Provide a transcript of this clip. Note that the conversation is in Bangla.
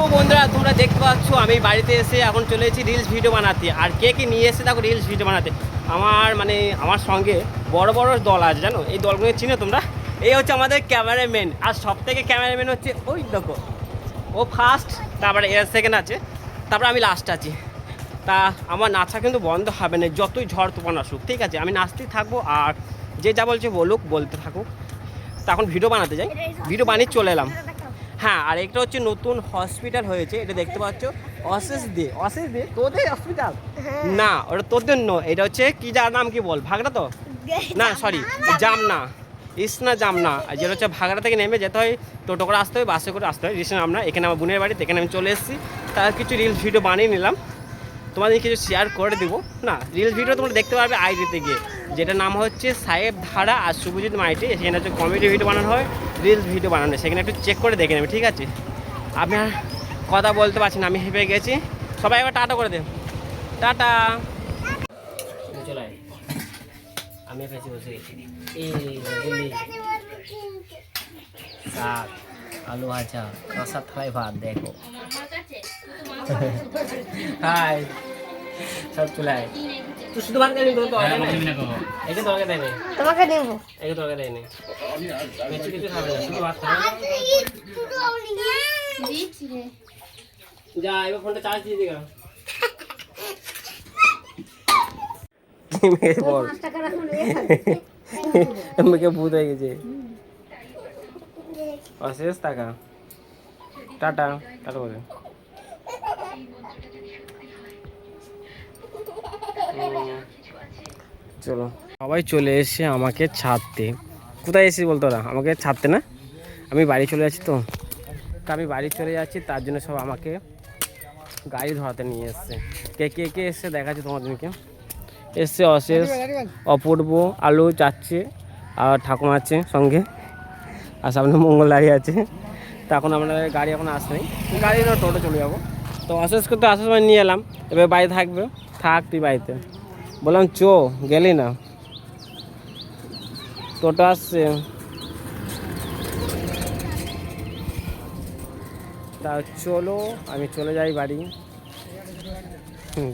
তো বন্ধুরা তোমরা দেখতে পাচ্ছ আমি বাড়িতে এসে এখন চলে এসেছি রিলস ভিডিও বানাতে। আর কে কে নিয়ে এসে দেখো রিলস ভিডিও বানাতে। আমার মানে আমার সঙ্গে বড় বড় দল আছে জানো? এই দলগুলো চিনো তোমরা? এই হচ্ছে আমাদের ক্যামেরাম্যান। আর সব থেকে ক্যামেরাম্যান হচ্ছে ওই দেখো ও ফার্স্ট তারপরে এর সেকেন্ড আছে তারপরে আমি লাস্ট আছি। তা আমার নাচা কিন্তু বন্ধ হবে না যতই ঝড় তুফান আসুক ঠিক আছে? আমি নাচতেই থাকব আর যে যা বলছে বলুক বলতে থাকুক। তা এখন ভিডিও বানাতে যাই। ভিডিও বানিয়ে চলে এলাম। হ্যাঁ আর একটা হচ্ছে নতুন হসপিটাল হয়েছে এটা দেখতে পাচ্ছ অশেষ দে। অশেষ দে? তোদের হসপিটাল না ওটা তোদের ন এটা হচ্ছে কি যার নাম কি বল? ভাগড়া তো? না সরি জামনা। ইসনা জামনা যেটা হচ্ছে ভাগড়া থেকে নেমে যেতে হয় টোটো করে আসতে হয় বাসে করে আসতে হয়। ইসনা জামনা এখানে আমার বোনের বাড়িতে এখানে আমি চলে এসেছি। তার কিছু রিলস ভিডিও বানিয়ে নিলাম। তোমাদের কিছু শেয়ার করে দেবো। না রিলস ভিডিও তোমরা দেখতে পারবে আইডিতে গিয়ে। যেটা নাম হচ্ছে সাহেব ধারা আর শুভজিৎ মাইটি সেখানে হচ্ছে কমেডি ভিডিও বানানো হয় রিলস ভিডিও বানানো হয়। সেখানে একটু চেক করে দেখে নেবে ঠিক আছে? আমি আর কথা বলতে পারছি না আমি হেঁপে গেছি। সবাই একবার টাটা করে দে টাটা। চলে আমি ফেসে বসে গেছি। এই শাক আলু ভাজা রসার থালায় ভাত দেখো। হাই সব চলে আয় তুই শুধু ভাত খাবি তো নেই একে দেয় নেই তোমাকে দেব। একে তরকারি দেয় নেই বেশি কিছু খাবে না শুধু ভাত খাবে। যা এবার ফোনটা চার্জ দিয়ে দিগা। বল। আমাকে ভূত হয়ে গেছে। অশেষ টাকা। টাটা টাটা বলে চলো। সবাই চলে এসে আমাকে ছাড়তে। কোথায় এসেছি বলতো ওরা আমাকে ছাড়তে না? আমি বাড়ি চলে যাচ্ছি তো। তা আমি বাড়ি চলে যাচ্ছি, তার জন্য সব আমাকে গাড়ি ধরাতে নিয়ে এসছে। কে কে কে এসছে দেখাচ্ছি তোমাদেরকে। এসছে অশেষ, অপূর্ব, আলু চাচ্ছে আর ঠাকুমা আছে সঙ্গে, আর সামনে মঙ্গল দাঁড়িয়ে আছে। তা এখন আপনাদের গাড়ি এখন আসে গাড়ি টোটো চলে যাব। তো অশেষ করতে আসার সময় নিয়ে এলাম। এবার বাড়ি থাকবে। থাক তুই বাড়িতে। বললাম চো গেলি না। টোটো আসছে। তা চলো আমি চলে যাই বাড়ি। হুম।